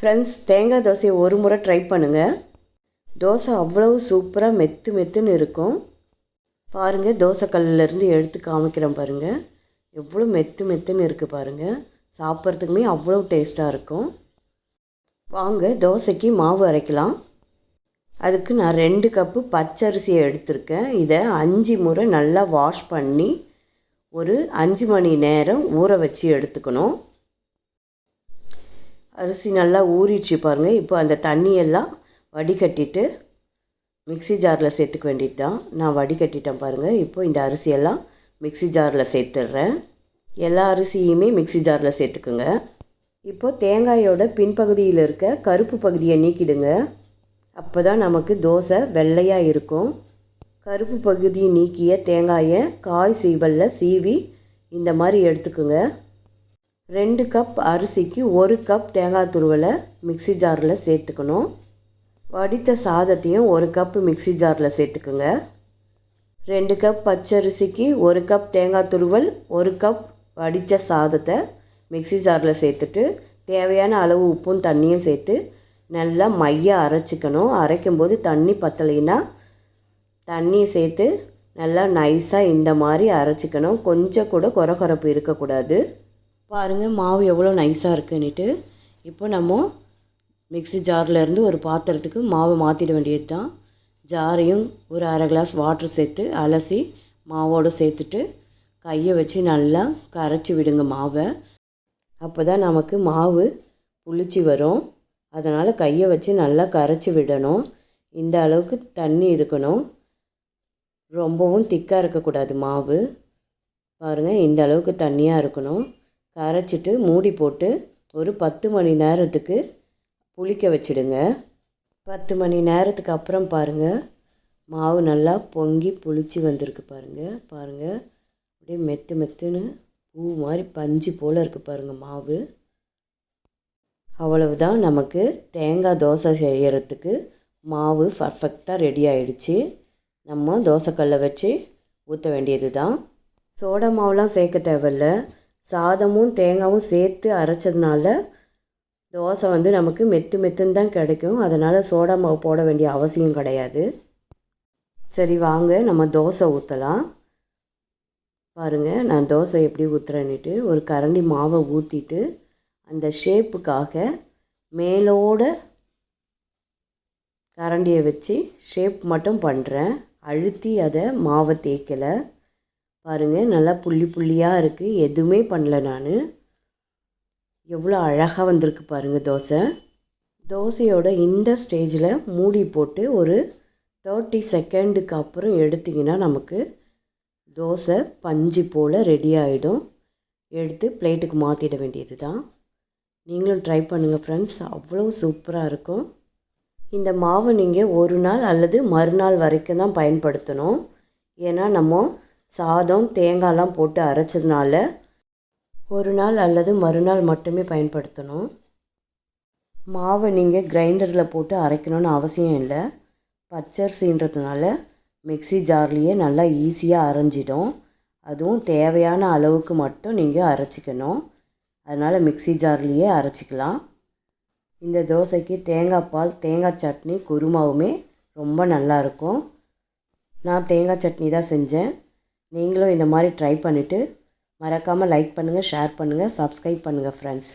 Friends தேங்காய் தோசையை ஒரு முறை ட்ரை பண்ணுங்கள் தோசை அவ்வளவு சூப்பராக மெத்து மெத்துன்னு இருக்கும். பாருங்கள் தோசை எடுத்து காமிக்கிறேன் பாருங்கள் எவ்வளோ மெத்து மெத்துன்னு இருக்குது பாருங்கள் சாப்பிட்றதுக்குமே அவ்வளோ டேஸ்ட்டாக இருக்கும். வாங்க தோசைக்கு மாவு அரைக்கலாம். அதுக்கு நான் ரெண்டு கப்பு பச்சரிசியை எடுத்திருக்கேன். இதை அஞ்சு முறை நல்லா வாஷ் பண்ணி ஒரு அஞ்சு மணி நேரம் ஊற வச்சு எடுத்துக்கணும். அரிசி நல்லா ஊறிடுச்சு பாருங்கள் இப்போ அந்த தண்ணியெல்லாம் வடிகட்டிட்டு மிக்ஸி ஜாரில் சேர்த்துக்க வேண்டியது தான் நான் வடிகட்டிட்டேன் பாருங்கள் இப்போ இந்த அரிசியெல்லாம் மிக்ஸி ஜாரில் சேர்த்துட்றேன். எல்லா அரிசியுமே மிக்ஸி ஜாரில் சேர்த்துக்குங்க. இப்போது தேங்காயோட பின்பகுதியில் இருக்க கருப்பு பகுதியை நீக்கிடுங்க. அப்போ தான் நமக்கு தோசை வெள்ளையாக இருக்கும். கருப்பு பகுதியை நீக்கிய தேங்காயை காய் சீவலில் சீவி இந்த மாதிரி எடுத்துக்குங்க. ரெண்டு கப் அரிசிக்கு ஒரு கப் தேங்காய் துருவலை மிக்ஸி ஜாரில் சேர்த்துக்கணும். வடித்த சாதத்தையும் ஒரு கப் மிக்ஸி ஜாரில் சேர்த்துக்குங்க. ரெண்டு கப் பச்சரிசிக்கு ஒரு கப் தேங்காய் துருவல் ஒரு கப் வடித்த சாதத்தை மிக்ஸி ஜாரில் சேர்த்துட்டு தேவையான அளவு உப்பும் தண்ணியும் சேர்த்து நல்லா மைய அரைச்சிக்கணும். அரைக்கும்போது தண்ணி பத்தலைன்னா தண்ணியை சேர்த்து நல்லா நைஸாக இந்த மாதிரி அரைச்சிக்கணும். கொஞ்சம் கூட குறகுறப்பு இருக்கக்கூடாது. பாருங்கள் மாவு எவ்வளோ நைஸாக இருக்குன்னுட்டு இப்போ நம்ம மிக்ஸி ஜார்லேருந்து ஒரு பாத்திரத்துக்கு மாவு மாற்றிட வேண்டியது தான் ஜாரையும் ஒரு அரை கிளாஸ் வாட்ரு சேர்த்து அலசி மாவோடு சேர்த்துட்டு கையை வச்சு நல்லா கரைச்சி விடுங்க மாவை. அப்போ தான் நமக்கு மாவு புளிச்சு வரும். அதனால் கையை வச்சு நல்லா கரைச்சி விடணும். இந்த அளவுக்கு தண்ணி இருக்கணும். ரொம்பவும் திக்காக இருக்கக்கூடாது மாவு. பாருங்கள் இந்த அளவுக்கு தண்ணியாக இருக்கணும். கரைச்சிட்டு மூடி போட்டு ஒரு பத்து மணி நேரத்துக்கு புளிக்க வச்சிடுங்க. பத்து மணி நேரத்துக்கு அப்புறம் பாருங்கள் மாவு நல்லா பொங்கி புளிச்சு வந்திருக்கு பாருங்கள் பாருங்கள் அப்படியே மெத்து மெத்துன்னு பூ மாதிரி பஞ்சு போல் இருக்குது பாருங்கள் மாவு. அவ்வளவுதான் நமக்கு தேங்காய் தோசை செய்கிறதுக்கு மாவு பர்ஃபெக்டாக ரெடி ஆகிடுச்சு நம்ம தோசைக்கல்லை வச்சு ஊற்ற வேண்டியது தான் சோடா மாவுலாம் சேர்க்க தேவையில்ல. சாதமும் தேங்காவும் சேர்த்து அரைச்சதுனால தோசை வந்து நமக்கு மெத்து மெத்துன்னு தான் கிடைக்கும். அதனால் சோடா மாவு போட வேண்டிய அவசியம் கிடையாது. சரி வாங்க. நம்ம தோசை ஊற்றலாம் பாருங்கள் நான் தோசை எப்படி ஊற்றுறேன்னுட்டு ஒரு கரண்டி மாவை ஊற்றிட்டு அந்த ஷேப்புக்காக மேலோட கரண்டியை வச்சு ஷேப் மட்டும் பண்ணுறேன் அழுத்தி அதை மாவை தேய்க்கலை. பாருங்கள் நல்லா புள்ளி புள்ளியாக இருக்குது எதுவுமே பண்ணல நான். எவ்வளோ அழகாக வந்திருக்கு பாருங்கள் தோசை. தோசையோட இந்த ஸ்டேஜில் மூடி போட்டு ஒரு தேர்ட்டி செகண்டுக்கு அப்புறம் எடுத்திங்கன்னா நமக்கு தோசை பஞ்சு போல் ரெடி ஆகிடும் எடுத்து பிளேட்டுக்கு மாற்றிட வேண்டியது தான் நீங்களும் ட்ரை பண்ணுங்கள் ஃப்ரெண்ட்ஸ் அவ்வளோ சூப்பராக இருக்கும். இந்த மாவை நீங்கள் ஒரு நாள் அல்லது மறுநாள் வரைக்கும் தான் பயன்படுத்தணும். ஏன்னா நம்ம சாதம் தேங்காய்லாம் போட்டு அரைச்சதுனால ஒரு நாள் அல்லது மறுநாள் மட்டுமே பயன்படுத்தணும். மாவை நீங்கள் கிரைண்டரில் போட்டு அரைக்கணும்னு அவசியம் இல்லை. பச்சரிசின்றதுனால மிக்ஸி ஜார்லேயே நல்லா ஈஸியாக அரைஞ்சிடும். அதுவும் தேவையான அளவுக்கு மட்டும் நீங்கள் அரைச்சிக்கணும். அதனால் மிக்ஸி ஜார்லேயே அரைச்சிக்கலாம். இந்த தோசைக்கு தேங்காய் பால் தேங்காய் சட்னி குருமாவுமே ரொம்ப நல்லாயிருக்கும் நான் தேங்காய் சட்னி தான் செஞ்சேன். நீங்களும் இந்த மாதிரி ட்ரை பண்ணிவிட்டு மறக்காமல் லைக் பண்ணுங்கள் ஷேர் பண்ணுங்கள் சப்ஸ்கிரைப் பண்ணுங்கள் ஃப்ரெண்ட்ஸ்